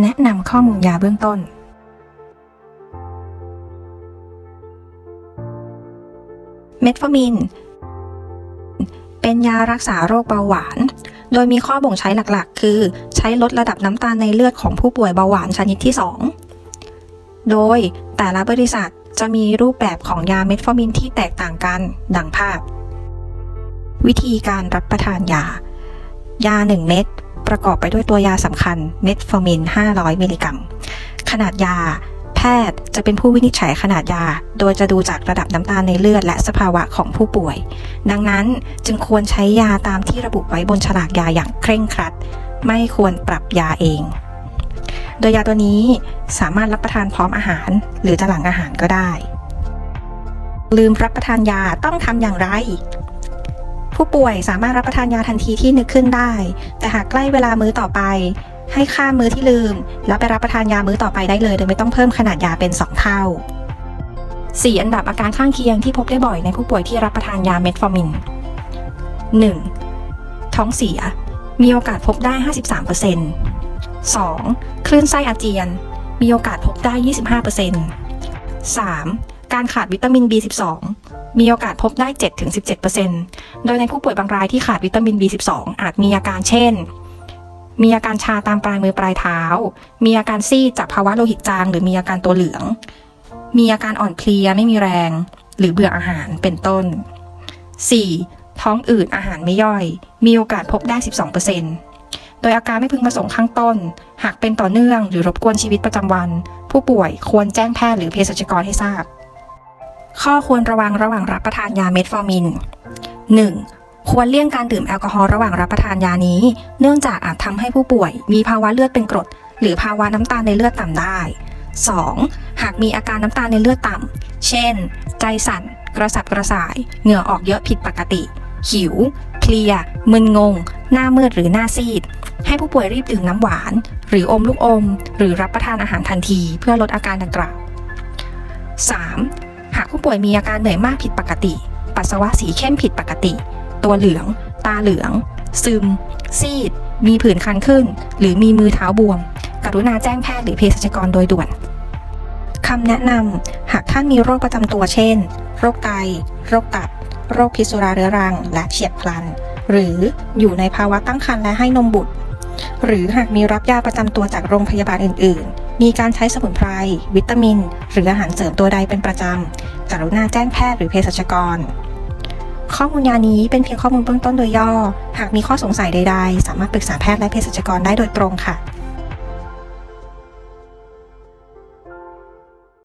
แนะนำข้อมูลยาเบื้องต้น เมทฟอร์มิน เป็นยารักษาโรคเบาหวาน โดยมีข้อบ่งใช้หลักๆ คือใช้ลดระดับน้ำตาลในเลือดของผู้ป่วยเบาหวานชนิดที่ 2 โดยแต่ละบริษัทจะมีรูปแบบของยาเมทฟอร์มินที่แตกต่างกัน ดังภาพ วิธีการรับประทานยา ยา 1 เม็ด ประกอบไปด้วยตัวยาสำคัญเมทฟอร์มิน 500 มิลลิกรัม ขนาดยา แพทย์จะเป็นผู้วินิจฉัยขนาดยา โดยจะดูจากระดับน้ำตาลในเลือดและสภาวะของผู้ป่วย ดังนั้นจึงควรใช้ยาตามที่ระบุไว้บนฉลากยาอย่างเคร่งครัด ไม่ควรปรับยาเอง โดยยาตัวนี้สามารถรับประทานพร้อมอาหาร หรือจะหลังอาหารก็ได้ ลืมรับประทานยาต้องทำอย่างไร ผู้ป่วยสามารถรับประทานยาทันทีที่นึกขึ้นได้ แต่หากใกล้เวลามื้อต่อไป ให้ข้ามมื้อที่ลืม แล้วไปรับประทานยามื้อต่อไปได้เลย โดยไม่ต้องเพิ่มขนาดยาเป็น 2 เท่า 4 อันดับอาการข้างเคียงที่พบได้บ่อยในผู้ป่วยที่รับประทานยาเมทฟอร์มิน 1. ท้องเสีย มีโอกาสพบได้ 53% 2. คลื่นไส้อาเจียน มีโอกาสพบได้ 25% 3. การขาดวิตามิน B12 มีโอกาสพบได้ 7-17%โดยในผู้ป่วยบางรายที่ขาดวิตามิน B12 อาจมีอาการเช่น มีอาการชาตามปลายมือปลายเท้า มีอาการซีดจากภาวะโลหิตจาง หรือมีอาการตัวเหลือง มีอาการอ่อนเพลียไม่มีแรง หรือเบื่ออาหารเป็นต้น 4. ท้องอืดอาหารไม่ย่อย มีโอกาสพบได้ 12%โดยอาการไม่พึงประสงค์ข้างต้น หากเป็นต่อเนื่องหรือรบกวนชีวิตประจำวัน ผู้ป่วยควรแจ้งแพทย์หรือเภสัชกรให้ทราบ ข้อควรระวังระหว่างรับประทานยาเมทฟอร์มิน 1. ควรเลี่ยงการดื่มแอลกอฮอล์ระหว่างรับประทานยานี้ เนื่องจากอาจทำให้ผู้ป่วย มีภาวะเลือดเป็นกรด หรือภาวะน้ำตาลในเลือดต่ำได้ 2. หากมีอาการน้ำตาลในเลือดต่ำเช่น ใจสั่น กระสับกระส่าย เหงื่อออกเยอะผิดปกติ หิว เพลีย มึนงง หน้ามืดหรือหน้าซีด ให้ผู้ป่วยรีบดื่มน้ำหวาน หรืออมลูกอม หรือรับประทานอาหารทันที เพื่อลดอาการดังกล่าว 3. ผู้ป่วยมีอาการเหนื่อยมากผิดปกติ ปัสสาวะสีเข้มผิดปกติ ตัวเหลือง ตาเหลือง ซึม ซีด มีผื่นคันขึ้น หรือมีมือเท้าบวม กรุณาแจ้งแพทย์หรือเภสัชกรโดยด่วนคำแนะนำหากท่านมีโรคประจำตัวเช่น โรคไต โรคตับ โรคพิษสุราเรื้อรัง และเฉียบพลัน หรืออยู่ในภาวะตั้งครรภ์และให้นมบุตร หรือหากมีรับยาประจำตัวจากโรงพยาบาลอื่น ๆ มีการใช้สมุนไพร วิตามิน หรืออาหารเสริมตัวใดเป็นประจำกรุณาแจ้งแพทย์หรือเภสัชกร ข้อมูลยานี้เป็นเพียงข้อมูลเบื้องต้นโดยย่อ หากมีข้อสงสัยใด ๆ สามารถปรึกษาแพทย์และเภสัชกรได้โดยตรงค่ะ